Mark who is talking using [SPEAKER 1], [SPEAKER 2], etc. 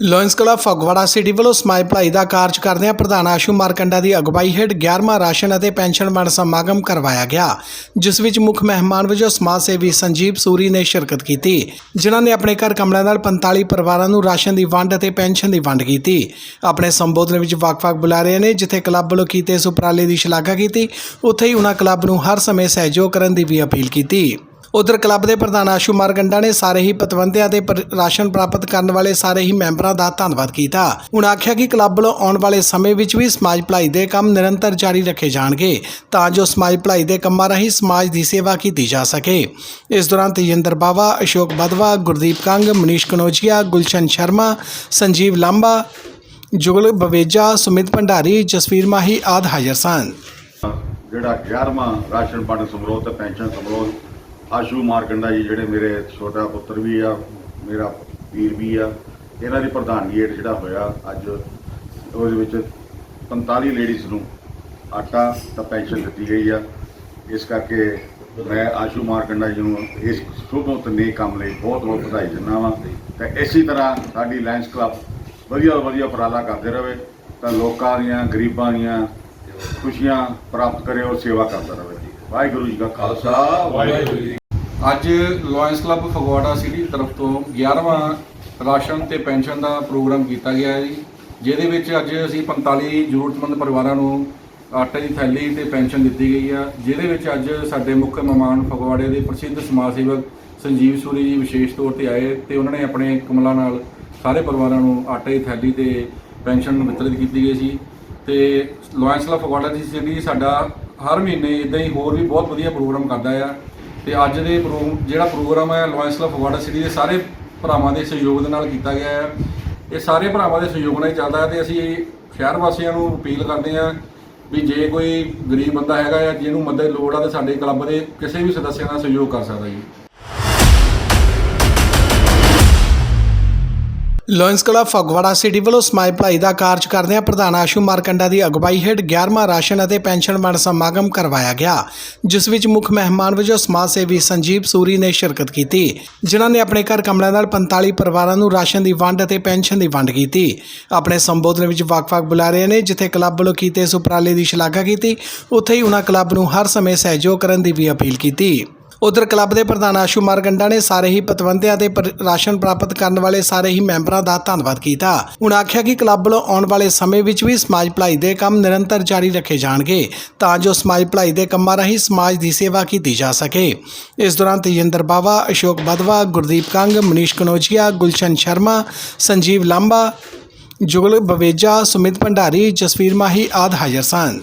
[SPEAKER 1] Lions club Phagwara city ਵੱਲੋਂ ਸਮਾਜ ਭਲਾਈ ਦਾ ਕਾਰਜ ਕਰਦਿਆਂ ਪ੍ਰਧਾਨ ਆਸ਼ੂ ਮਾਰਕੰਡਾ ਦੀ ਅਗਵਾਈ ਹੇਠ 11ਵਾਂ ਰਾਸ਼ਨ ਅਤੇ ਪੈਨਸ਼ਨ ਵੰਡ ਸਮਾਗਮ ਕਰਵਾਇਆ ਗਿਆ, ਜਿਸ ਵਿੱਚ ਮੁੱਖ ਮਹਿਮਾਨ ਵਜੋਂ ਸਮਾਜ ਸੇਵੀ ਸੰਜੀਵ ਸੂਰੀ ਨੇ ਸ਼ਿਰਕਤ ਕੀਤੀ, ਜਿਨ੍ਹਾਂ ਨੇ ਆਪਣੇ ਘਰ ਕਮਲਿਆਂ ਨਾਲ 45 ਪਰਿਵਾਰਾਂ ਨੂੰ ਰਾਸ਼ਨ ਦੀ ਵੰਡ ਅਤੇ ਪੈਨਸ਼ਨ ਦੀ ਵੰਡ ਕੀਤੀ। ਆਪਣੇ ਸੰਬੋਧਨ ਵਿੱਚ ਵੱਖ-ਵੱਖ ਬੁਲਾਰਿਆਂ ਨੇ ਜਿੱਥੇ ਕਲੱਬ ਵੱਲੋਂ ਕੀਤੇ ਇਸ ਉਪਰਾਲੇ ਦੀ ਸ਼ਲਾਘਾ ਕੀਤੀ, ਉੱਥੇ ਹੀ ਉਹਨਾਂ ਕਲੱਬ ਨੂੰ ਹਰ ਸਮੇਂ ਸਹਿਯੋਗ ਕਰਨ ਦੀ ਵੀ ਅਪੀਲ ਕੀਤੀ। ਉਧਰ ਕਲੱਬ ਦੇ ਪ੍ਰਧਾਨ ਆਸ਼ੂ ਮਾਰਗੰਡਾ ਨੇ ਸਾਰੇ ਹੀ ਪਤਵੰਤਿਆਂ ਤੇ ਰਾਸ਼ਨ ਪ੍ਰਾਪਤ ਕਰਨ ਵਾਲੇ ਸਾਰੇ ਹੀ ਮੈਂਬਰਾਂ ਦਾ ਧੰਨਵਾਦ ਕੀਤਾ। ਉਹਨਾਂ ਆਖਿਆ ਕਿ ਕਲੱਬ ਵੱਲੋਂ ਆਉਣ ਵਾਲੇ ਸਮੇਂ ਵਿੱਚ ਵੀ ਸਮਾਜ ਭਲਾਈ ਦੇ ਕੰਮ ਨਿਰੰਤਰ ਜਾਰੀ ਰੱਖੇ ਜਾਣਗੇ, ਤਾਂ ਜੋ ਸਮਾਜ ਭਲਾਈ ਦੇ ਕੰਮਾਂ ਰਾਹੀਂ ਸਮਾਜ ਦੀ ਸੇਵਾ ਕੀਤੀ ਜਾ ਸਕੇ। ਇਸ ਦੌਰਾਨ ਤੇਜਿੰਦਰ ਬਾਵਾ, ਅਸ਼ੋਕ ਬਦਵਾ, ਗੁਰਦੀਪ ਕੰਗ, ਮਨੀਸ਼ ਕਨੋਜੀਆ, ਗੁਲਸ਼ਨ ਸ਼ਰਮਾ, ਸੰਜੀਵ ਲਾਂਬਾ, ਜੁਗਲ ਬਵੇਜਾ, ਸੁਮਿਤ ਭੰਡਾਰੀ, ਜਸਵੀਰ ਮਾਹੀ ਆਦ ਹਾਜ਼ਰ ਸਨ।
[SPEAKER 2] ਜਿਹੜਾ 11ਵਾਂ ਰਾਸ਼ਨ ਵੰਡ ਸਮਾਰੋਹ ਤੇ ਪੈਨਸ਼ਨ ਸਮਾਰੋਹ ਆਸ਼ੂ ਮਾਰਕੰਡਾ ਜੀ ਜਿਹੜੇ ਮੇਰੇ ਛੋਟਾ ਪੁੱਤਰ ਵੀ ਆ, ਮੇਰਾ ਵੀਰ ਵੀ ਆ, ਇਹਨਾਂ ਦੀ ਪ੍ਰਧਾਨਗੀ ਹੇਠ ਜਿਹੜਾ ਹੋਇਆ ਅੱਜ, ਉਹਦੇ ਵਿੱਚ 45 ਲੇਡੀਜ਼ ਨੂੰ ਆਟਾ ਤਾਂ ਪੈਨਸ਼ਨ ਦਿੱਤੀ ਗਈ ਆ। ਇਸ ਕਰਕੇ ਮੈਂ ਆਸ਼ੂ ਮਾਰਕੰਡਾ ਜੀ ਨੂੰ ਇਸ ਸ਼ੁਭ ਤੇ ਨੇਕ ਕੰਮ ਲਈ ਬਹੁਤ ਬਹੁਤ ਵਧਾਈ ਦਿੰਦਾ ਵਾਂ। ਤੇ ਇਸੇ ਤਰ੍ਹਾਂ ਸਾਡੀ ਲਾਇਨਸ ਕਲੱਬ ਵਧੀਆ ਤੋਂ ਵਧੀਆ ਉਪਰਾਲਾ ਕਰਦੇ ਰਹੇ ਤਾਂ ਲੋਕਾਂ ਦੀਆਂ, ਗਰੀਬਾਂ ਦੀਆਂ ਖੁਸ਼ੀਆਂ ਪ੍ਰਾਪਤ ਕਰੇ ਔਰ ਸੇਵਾ ਕਰਦਾ ਰਹੇ ਵਾਹਿਗੁਰੂ ਜੀ ਕਾ ਖਾਲਸਾ, ਵਾਹਿਗੁਰੂ ਜੀ
[SPEAKER 3] ਅੱਜ ਲਾਇਨਸ ਕਲੱਬ ਫਗਵਾੜਾ ਸਿਟੀ ਤਰਫ ਤੋਂ 11ਵਾਂ ਰਾਸ਼ਨ ਤੇ ਪੈਨਸ਼ਨ ਦਾ ਪ੍ਰੋਗਰਾਮ ਕੀਤਾ ਗਿਆ ਹੈ ਜੀ, ਜਿਹਦੇ ਵਿੱਚ ਅੱਜ ਅਸੀਂ 45 ਜ਼ਰੂਰਤਮੰਦ ਪਰਿਵਾਰਾਂ ਨੂੰ ਆਟੇ ਦੀ ਥੈਲੀ ਤੇ ਪੈਨਸ਼ਨ ਦਿੱਤੀ ਗਈ ਆ, ਜਿਹਦੇ ਵਿੱਚ ਅੱਜ ਸਾਡੇ ਮੁੱਖ ਮਹਿਮਾਨ ਫਗਵਾੜੇ ਦੇ ਪ੍ਰਸਿੱਧ ਸਮਾਜ ਸੇਵਕ ਸੰਜੀਵ ਸੂਰੀ ਜੀ ਵਿਸ਼ੇਸ਼ ਤੌਰ ਤੇ ਆਏ ਤੇ ਉਹਨਾਂ ਨੇ ਆਪਣੇ ਕਮਲਾਂ ਨਾਲ ਸਾਰੇ ਪਰਿਵਾਰਾਂ ਨੂੰ ਆਟੇ ਦੀ ਥੈਲੀ ਤੇ ਪੈਨਸ਼ਨ ਵਿਤਰਿਤ ਕੀਤੀ ਗਈ ਸੀ। ਤੇ ਲਾਇਨਸ ਕਲੱਬ ਫਗਵਾੜਾ ਦੀ ਸਿਟੀ ਸਾਡਾ ਹਰ ਮਹੀਨੇ ਇਦਾਂ ਹੀ ਹੋਰ ਵੀ ਬਹੁਤ ਵਧੀਆ ਪ੍ਰੋਗਰਾਮ ਕਰਦਾ ਆ। ਤੇ ਅੱਜ ਦੇ ਪ੍ਰੋ- ਜਿਹੜਾ ਪ੍ਰੋਗਰਾਮ ਹੈ ਲਾਇਨਸ ਕਲੱਬ ਫਗਵਾੜਾ ਸਿਟੀ ਦੇ ਸਾਰੇ ਭਰਾਵਾਂ ਦੇ ਸਹਿਯੋਗ ਦੇ ਨਾਲ ਕੀਤਾ ਗਿਆ ਹੈ ਇਹ ਸਾਰੇ ਭਰਾਵਾਂ ਦੇ ਸਹਿਯੋਗ ਨਾਲ ਹੀ ਚੱਲਦਾ ਹੈ ਤੇ ਅਸੀਂ ਸ਼ਹਿਰ ਵਾਸੀਆਂ ਨੂੰ ਅਪੀਲ ਕਰਦੇ ਹਾਂ ਵੀ ਜੇ ਕੋਈ ਗਰੀਬ ਬੰਦਾ ਹੈਗਾ ਜਾਂ ਜਿਹਨੂੰ ਮਦਦ ਲੋੜ ਆ ਤੇ ਸਾਡੇ ਕਲੱਬ ਦੇ ਕਿਸੇ ਵੀ ਸਦੱਸਿਆ ਦਾ ਸਹਿਯੋਗ ਕਰ ਸਕਦਾ ਜੀ।
[SPEAKER 1] ਲਾਇਨਸ ਕਲੱਬ ਫਗਵਾੜਾ ਸਿਟੀ ਵੱਲੋਂ ਸਮਾਜ ਭਲਾਈ ਦਾ ਕਾਰਜ ਕਰਦਿਆਂ ਪ੍ਰਧਾਨ ਆਸ਼ੂ ਮਾਰਕੰਡਾ ਦੀ ਅਗਵਾਈ ਹੇਠ 11ਵਾਂ ਰਾਸ਼ਨ ਅਤੇ ਪੈਨਸ਼ਨ ਵੰਡ ਸਮਾਗਮ ਕਰਵਾਇਆ ਗਿਆ, ਜਿਸ ਵਿੱਚ ਮੁੱਖ ਮਹਿਮਾਨ ਵਜੋਂ ਸਮਾਜ ਸੇਵੀ ਸੰਜੀਵ ਸੂਰੀ ਨੇ ਸ਼ਿਰਕਤ ਕੀਤੀ, ਜਿਨ੍ਹਾਂ ਨੇ ਆਪਣੇ ਘਰ ਕਮਲਿਆਂ ਨਾਲ 45 ਪਰਿਵਾਰਾਂ ਨੂੰ ਰਾਸ਼ਨ ਦੀ ਵੰਡ ਅਤੇ ਪੈਨਸ਼ਨ ਦੀ ਵੰਡ ਕੀਤੀ। ਆਪਣੇ ਸੰਬੋਧਨ ਵਿੱਚ ਵੱਖ-ਵੱਖ ਬੁਲਾਰਿਆਂ ਨੇ ਜਿੱਥੇ ਕਲੱਬ ਵੱਲੋਂ ਕੀਤੇ ਇਸ ਉਪਰਾਲੇ ਦੀ ਸ਼ਲਾਘਾ ਕੀਤੀ, ਉੱਥੇ ਹੀ ਉਹਨਾਂ ਕਲੱਬ ਨੂੰ ਹਰ ਸਮੇਂ ਸਹਿਯੋਗ ਕਰਨ ਦੀ ਵੀ ਅਪੀਲ ਕੀਤੀ। ਉਧਰ ਕਲੱਬ ਦੇ ਪ੍ਰਧਾਨ ਆਸ਼ੂ ਮਾਰਗੰਡਾ ਨੇ ਸਾਰੇ ਹੀ ਪਤਵੰਤਿਆਂ ਤੇ ਰਾਸ਼ਨ ਪ੍ਰਾਪਤ ਕਰਨ ਵਾਲੇ ਸਾਰੇ ਹੀ ਮੈਂਬਰਾਂ ਦਾ ਧੰਨਵਾਦ ਕੀਤਾ। ਉਹਨਾਂ ਆਖਿਆ ਕਿ ਕਲੱਬ ਵੱਲੋਂ ਆਉਣ ਵਾਲੇ ਸਮੇਂ ਵਿੱਚ ਵੀ ਸਮਾਜ ਭਲਾਈ ਦੇ ਕੰਮ ਨਿਰੰਤਰ ਜਾਰੀ ਰੱਖੇ ਜਾਣਗੇ, ਤਾਂ ਜੋ ਸਮਾਜ ਭਲਾਈ ਦੇ ਕੰਮਾਂ ਰਾਹੀਂ ਸਮਾਜ ਦੀ ਸੇਵਾ ਕੀਤੀ ਜਾ ਸਕੇ। ਇਸ ਦੌਰਾਨ ਤੇਜਿੰਦਰ ਬਾਵਾ, ਅਸ਼ੋਕ ਬਦਵਾ, ਗੁਰਦੀਪ ਕੰਗ, ਮਨੀਸ਼ ਕਨੋਜੀਆ, ਗੁਲਸ਼ਨ ਸ਼ਰਮਾ, ਸੰਜੀਵ ਲਾਂਬਾ, ਜੁਗਲ ਬਵੇਜਾ, ਸੁਮਿਤ ਭੰਡਾਰੀ, ਜਸਵੀਰ ਮਾਹੀ ਆਦ ਹਾਜ਼ਰ ਸਨ।